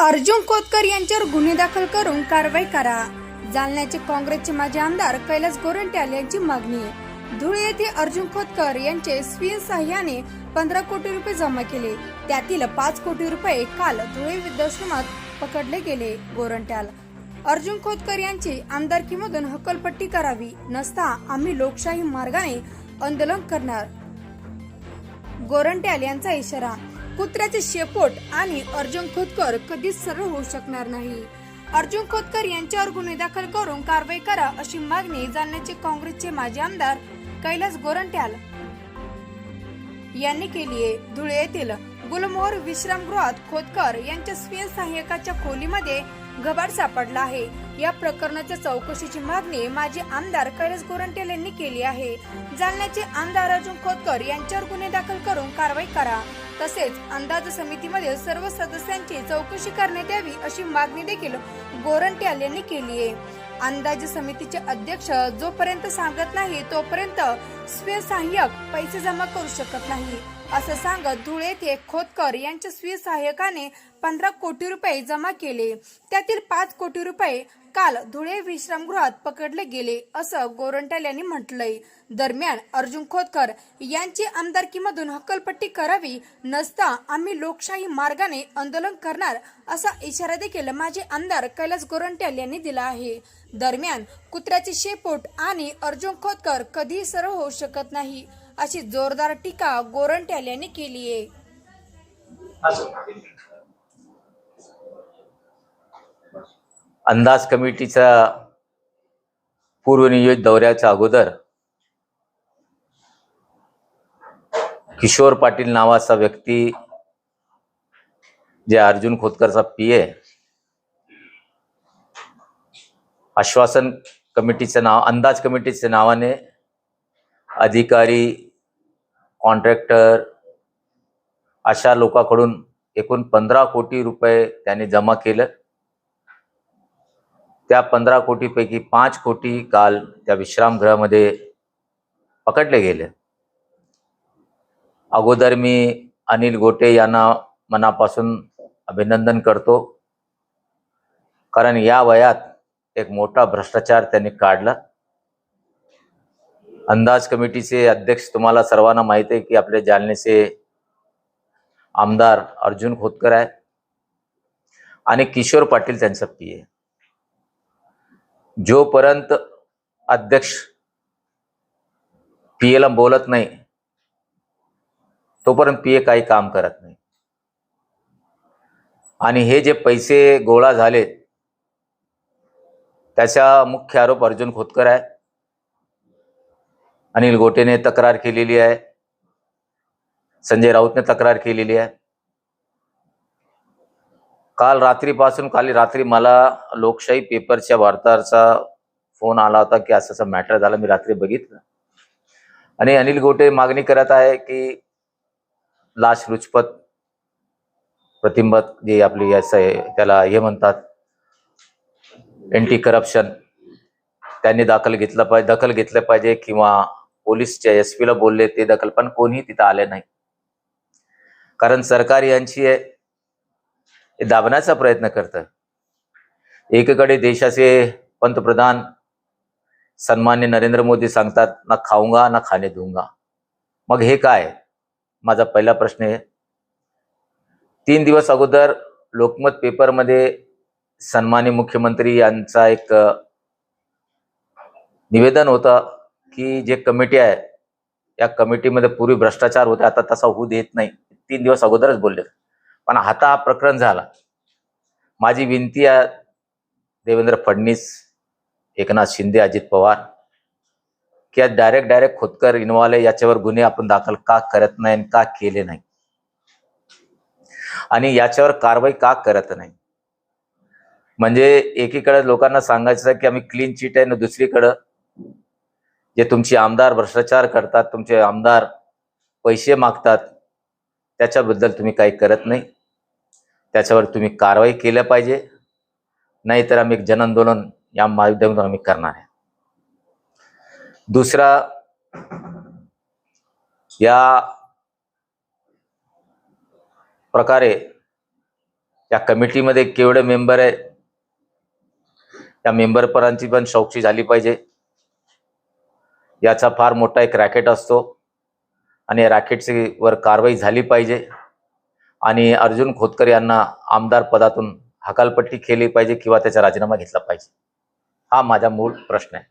अर्जुन खोतकर यांच्यावर गुन्हे दाखल करून कारवाई करा. जालन्याचे काँग्रेसचे माजी आमदार कैलास गोरंट्याल यांची मागणी. धुळे येथे अर्जुन खोतकर यांचे स्वीय सहाय्याने पंधरा कोटी रुपये जमा केले. त्यातील पाच कोटी रुपये काल धुळे वृद्धाश्रमात पकडले गेले गोरंट्याल. अर्जुन खोतकर यांची आमदारकीमधून हकलपट्टी करावी नसता आम्ही लोकशाही मार्गाने आंदोलन करणार. गोरंट्याल यांचा इशारा कुत्र्याचे शेपोट आणि अर्जुन खोतकर कधीच सरळ होऊ शकणार नाही. अर्जुन खोतकर यांच्यावर गुन्हे दाखल करून कारवाई करा अशी मागणी जालन्याचे काँग्रेसचे माजी आमदार कैलास गोरंट्याल यांनी केली आहे. धुळे येथील गुलमोहर विश्रामगृहात खोतकर यांच्या स्वीय सहाय्यकाच्या खोलीमध्ये घबाड सापडला आहे. या प्रकरणाच्या चौकशीची मागणी माजी आमदार कैलास गोरंट्याल यांनी केली आहे. जालन्याचे आमदार अर्जुन खोतकर यांच्यावर गुन्हे दाखल करून कारवाई करा. तसेच अंदाज समितीमध्ये सर्व सदस्यांची चौकशी करण्यात यावी अशी मागणी देखील गोरंट्याल यांनी केली आहे. अंदाज समितीचे अध्यक्ष जोपर्यंत सांगत नाही तोपर्यंत स्वयंसहाय्यक पैसे जमा करू शकत नाही. असं सांगत धुळे येथे खोतकर यांच्या स्वयंसहाय्यकाने पंधरा कोटी रुपये जमा केले. त्यातील पाच कोटी रुपये काल धुळे विश्रामगृहात पकडले गेले असं गोरंट्याल यांनी म्हटलंय. दरम्यान अर्जुन खोतकर यांची आमदारकीमधून हक्कलपट्टी करावी नसता आम्ही लोकशाही मार्गाने आंदोलन करणार असा इशारा देखील माजी आमदार कैलास गोरंट्याल यांनी दिला आहे. दरम्यान कुत्र्याचे शेपूट आणि अर्जुन खोतकर कधीही सरळ होऊ शकत नाही अशी जोरदार टीका गोरंट्याल यांनी केली आहे. अंदाज कमिटीचा पूर्वनियोजित दौऱ्याच्या अगोदर किशोर पाटील नावाचा व्यक्ती जे अर्जुन खोतकरचा पी ए. आश्वासन कमिटीचं नाव अंदाज कमिटीच्या नावाने अधिकारी कॉन्ट्रॅक्टर अशा लोकांकडून एकूण पंधरा कोटी रुपये त्यांनी जमा केलं. त्या पंधरा कोटीपैकी पाच कोटी काल त्या विश्रामगृहामध्ये पकडले गेले. अगोदर मी अनिल गोटे यांना मनापासून अभिनंदन करतो. कारण या वयात एक मोठा भ्रष्टाचार त्यांनी काढला. अंदाज कमिटीचे अध्यक्ष तुम्हाला सर्वांना माहिती आहे की आपले जालनेचे आमदार अर्जुन खोतकर आहे आणि किशोर पाटील त्यांचा पी आहे. जोपर्यंत अध्यक्ष पीएला बोलत नाही तोपर्यंत पीए काही काम करत नाही. आणि हे जे पैसे गोळा झाले त्याचा मुख्य आरोप अर्जुन खोतकर आहे. अनिल गोटेने तक्रार केलेली आहे. संजय राऊतने तक्रार केलेली आहे. काल रात्रीपासून काल रात्री मला लोकशाही पेपरच्या वार्ताहरचा फोन आला होता की असं असं मॅटर झालं मी रात्री बघितलं. आणि अनिल गोटे मागणी करत आहे की लाच रुचपत प्रतिंबत जे आपली याच आहे त्याला हे म्हणतात एंटी करप्शन त्यांनी दाखल घेतलं पाहिजे दखल घेतलं पाहिजे किंवा पोलीसच्या एस पीला बोलले ते दखल पण कोणीही तिथं आले नाही. कारण सरकार यांची दाबण्याचा प्रयत्न करतं. एकीकडे देशाचे पंतप्रधान सन्मान्य नरेंद्र मोदी सांगतात ना खाऊंगा ना खाणे दूंगा मग हे काय? माझा पहिला प्रश्न आहे तीन दिवस अगोदर लोकमत पेपरमध्ये सन्मान्य मुख्यमंत्री यांचा एक निवेदन होतं की जे कमिटी आहे या कमिटीमध्ये पूर्वी भ्रष्टाचार होते आता तसा होऊ देत नाही. तीन दिवस अगोदरच बोलले. पण आता हा प्रकरण झाला. माझी विनंती आहे देवेंद्र फडणवीस एकनाथ शिंदे अजित पवार की आज डायरेक्ट डायरेक्ट खोदकर इन्व्हॉल्व आहे याच्यावर गुन्हे आपण दाखल का करत नाही आणि का केले नाही. आणि याच्यावर कारवाई का करत नाही? म्हणजे एकीकडे लोकांना सांगायचं की आम्ही क्लीन चिट आहे ना दुसरीकडं जे तुमचे आमदार भ्रष्टाचार करतात तुमचे आमदार पैसे मागतात त्याच्याबद्दल तुम्ही काही करत नाही. त्याच्यावर तुम्ही कारवाई केल्या पाहिजे. नाहीतर आम्ही एक जनआंदोलन या माध्यमातून आम्ही करणार आहे. दुसरा या प्रकारे या कमिटीमध्ये केवढे मेंबर आहे त्या मेंबरपरांची पण चौकशी झाली पाहिजे. याचा फार मोठा एक रॅकेट असतो आणि या रॅकेटची वर कारवाई झाली पाहिजे. आणि अर्जुन खोतकर यांना आमदार पदातून हकालपट्टी केली पाहिजे किंवा त्याचा राजीनामा घेतला पाहिजे. हा माझा मूळ प्रश्न आहे.